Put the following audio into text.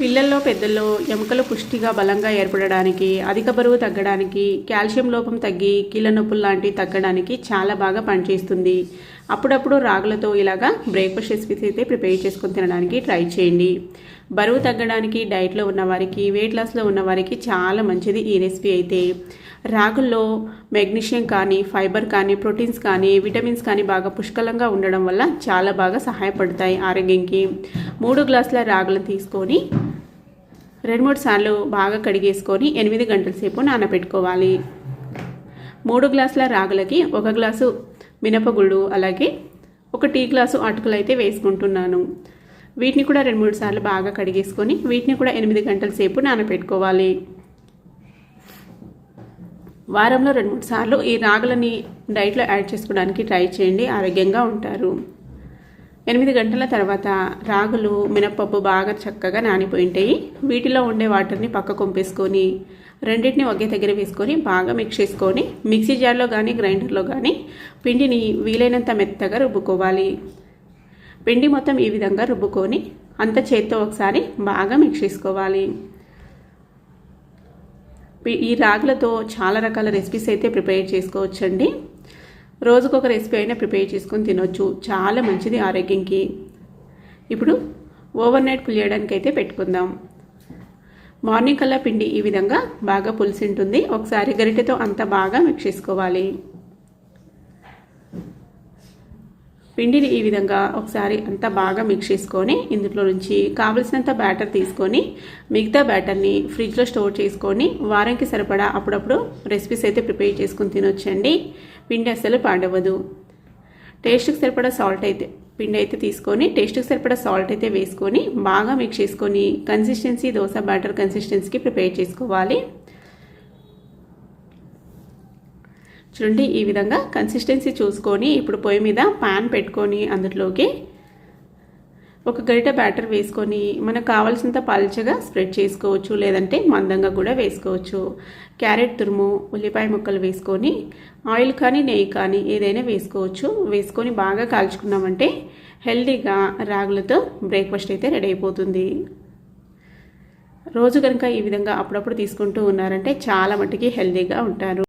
పిల్లల్లో పెద్దల్లో ఎముకలు పుష్టిగా బలంగా ఏర్పడడానికి అధిక బరువు తగ్గడానికి కాల్షియం లోపం తగ్గి కీళ్ళ నొప్పులు లాంటివి తగ్గడానికి చాలా బాగా పనిచేస్తుంది. అప్పుడప్పుడు రాగులతో ఇలాగా బ్రేక్ఫాస్ట్ రెసిపీస్ అయితే ప్రిపేర్ చేసుకొని తినడానికి ట్రై చేయండి. బరువు తగ్గడానికి డైట్లో ఉన్నవారికి వెయిట్ లాస్లో ఉన్నవారికి చాలా మంచిది ఈ రెసిపీ అయితే. రాగుల్లో మెగ్నీషియం కానీ ఫైబర్ కానీ ప్రోటీన్స్ కానీ విటమిన్స్ కానీ బాగా పుష్కలంగా ఉండడం వల్ల చాలా బాగా సహాయపడతాయి ఆరోగ్యంకి. మూడు గ్లాసుల రాగులను తీసుకొని రెండు మూడు సార్లు బాగా కడిగేసుకొని ఎనిమిది గంటల సేపు నానబెట్టుకోవాలి. మూడు గ్లాసుల రాగులకి ఒక గ్లాసు మినపగుళ్ళు అలాగే ఒక టీ గ్లాసు అటుకులు అయితే వేసుకుంటున్నాను. వీటిని కూడా రెండు మూడు సార్లు బాగా కడిగేసుకొని వీటిని కూడా ఎనిమిది గంటల సేపు నానబెట్టుకోవాలి. వారంలో రెండు మూడు సార్లు ఈ రాగులని డైట్లో యాడ్ చేసుకోవడానికి ట్రై చేయండి. ఆరోగ్యంగా ఉంటారు. ఎనిమిది గంటల తర్వాత రాగులు మినప్పప్పు బాగా చక్కగా నానిపోయి ఉంటాయి. వీటిలో ఉండే వాటర్ని పక్క కొంపేసుకొని రెండింటిని ఒకే దగ్గర వేసుకొని బాగా మిక్స్ చేసుకొని మిక్సీ జార్లో కానీ గ్రైండర్లో కానీ పిండిని వీలైనంత మెత్తగా రుబ్బుకోవాలి. పిండి మొత్తం ఈ విధంగా రుబ్బుకొని అంత చేత్తో ఒకసారి బాగా మిక్స్ చేసుకోవాలి. ఈ రాగులతో చాలా రకాల రెసిపీస్ అయితే ప్రిపేర్ చేసుకోవచ్చండి. రోజుకొక రెసిపీ అయినా ప్రిపేర్ చేసుకొని తినొచ్చు. చాలా మంచిది ఆరోగ్యంకి. ఇప్పుడు ఓవర్ నైట్ పులియడానికి అయితే పెట్టుకుందాం. మార్నింగ్ కల్లా పిండి ఈ విధంగా బాగా పులిసి ఉంటుంది. ఒకసారి గరిటెతో అంత బాగా మిక్స్ చేసుకోవాలి. పిండిని ఈ విధంగా ఒకసారి అంతా బాగా మిక్స్ చేసుకొని ఇందులో నుంచి కావలసినంత బ్యాటర్ తీసుకొని మిగతా బ్యాటర్ని ఫ్రిడ్జ్లో స్టోర్ చేసుకొని వారానికి సరిపడా అప్పుడప్పుడు రెసిపీస్ అయితే ప్రిపేర్ చేసుకుని తినొచ్చండి. పిండి అస్సలు పాడవదు టేస్ట్కి సరిపడా సాల్ట్ అయితే పిండి అయితే తీసుకొని టేస్ట్కి సరిపడా సాల్ట్ అయితే వేసుకొని బాగా మిక్స్ చేసుకొని కన్సిస్టెన్సీ దోశ బ్యాటర్ కన్సిస్టెన్సీకి ప్రిపేర్ చేసుకోవాలి. చూడండి ఈ విధంగా కన్సిస్టెన్సీ చూసుకొని ఇప్పుడు పొయ్యి మీద పాన్ పెట్టుకొని అందులోకి ఒక గరిట బ్యాటర్ వేసుకొని మనకు కావాల్సినంత పల్చగా స్ప్రెడ్ చేసుకోవచ్చు లేదంటే మందంగా కూడా వేసుకోవచ్చు. క్యారెట్ తురుము ఉల్లిపాయ ముక్కలు వేసుకొని ఆయిల్ కానీ నెయ్యి కానీ ఏదైనా వేసుకోవచ్చు. వేసుకొని బాగా కాల్చుకున్నామంటే హెల్దీగా రాగులతో బ్రేక్ఫాస్ట్ అయితే రెడీ అయిపోతుంది. రోజు కనుక ఈ విధంగా అప్పుడప్పుడు తీసుకుంటూ ఉన్నారంటే చాలా మటుకి హెల్దీగా ఉంటారు.